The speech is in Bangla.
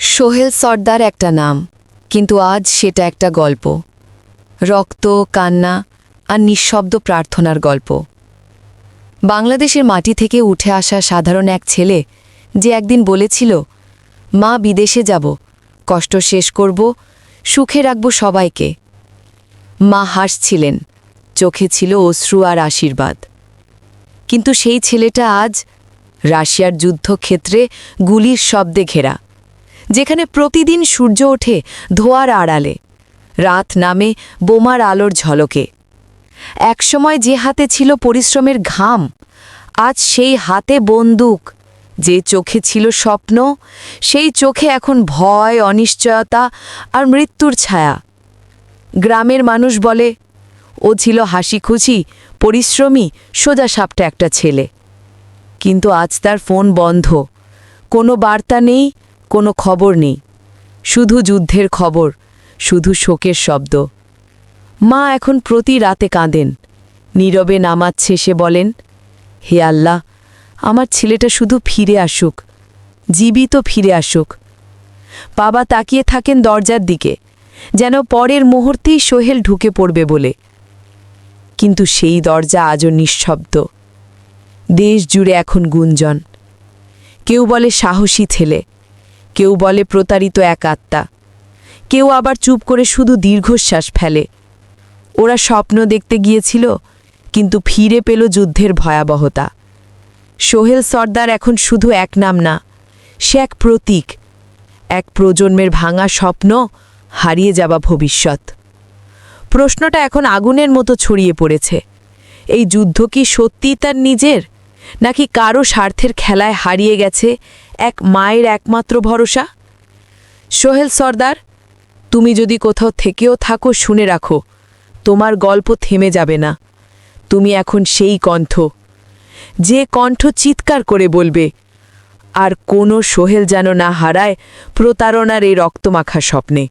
সোহেল সর্দার একটা নাম, কিন্তু আজ সেটা একটা গল্প। রক্ত, কান্না আর নিঃশব্দ প্রার্থনার গল্প। বাংলাদেশের মাটি থেকে উঠে আসা সাধারণ এক ছেলে যে একদিন বলেছিল, মা, বিদেশে যাব, কষ্ট শেষ করব, সুখে রাখব সবাইকে। মা হাসছিলেন, চোখে ছিল অশ্রু আর আশীর্বাদ। কিন্তু সেই ছেলেটা আজ রাশিয়ার যুদ্ধক্ষেত্রে গুলির শব্দে ঘেরা। যেখানে প্রতিদিন সূর্য ওঠে ধোয়ার আড়ালে। রাত নামে বোমার আলোর ঝলকে। একসময় যে হাতে ছিল পরিশ্রমের ঘাম, আজ সেই হাতে বন্দুক। যে চোখে ছিল স্বপ্ন, সেই চোখে এখন ভয়, অনিশ্চয়তা আর মৃত্যুর ছায়া। গ্রামের মানুষ বলে, ও ছিল হাসি খুশি পরিশ্রমী, সোজা সাপটা একটা ছেলে। কিন্তু আজ তার ফোন বন্ধ। কোনো বার্তা নেই কোনো খবর নেই। শুধু যুদ্ধের খবর, শুধু শোকের শব্দ। মা এখন প্রতি রাতে কাঁদেন। নীরবে নামাজ শেষে বলেন, হে আল্লাহ, আমার ছেলেটা শুধু ফিরে আসুক, জীবিত ফিরে আসুক। বাবা তাকিয়ে থাকেন দরজার দিকে, যেন পরের মুহূর্তেই সোহেল ঢুকে পড়বে বলে। কিন্তু সেই দরজা আজও নিঃশব্দ। দেশ জুড়ে এখন গুঞ্জন। কেউ বলে সাহসী ছেলে কেউ বলে প্রতারিত এক আত্মা। কেউ আবার চুপ করে শুধু দীর্ঘশ্বাস ফেলে। ওরা স্বপ্ন দেখতে গিয়েছিল, কিন্তু ফিরে পেল যুদ্ধের ভয়াবহতা। সোহেল সর্দার এখন শুধু এক নাম না, সে এক প্রতীক। এক প্রজন্মের ভাঙা স্বপ্ন হারিয়ে যাওয়া ভবিষ্যৎ। প্রশ্নটা এখন আগুনের মতো ছড়িয়ে পড়েছে। এই যুদ্ধ কি সত্যিই তার নিজের? নাকি কারও স্বার্থের খেলায় হারিয়ে গেছে এক মায়ের একমাত্র ভরসা? সোহেল সর্দার, তুমি যদি কোথাও থেকেও থাকো শুনে রাখো, তোমার গল্প থেমে যাবে না। তুমি এখন সেই কণ্ঠ। যে কণ্ঠ চিৎকার করে বলবে, আর কোনো সোহেল যেন না হারায় প্রতারণার এই রক্তমাখা স্বপ্নে।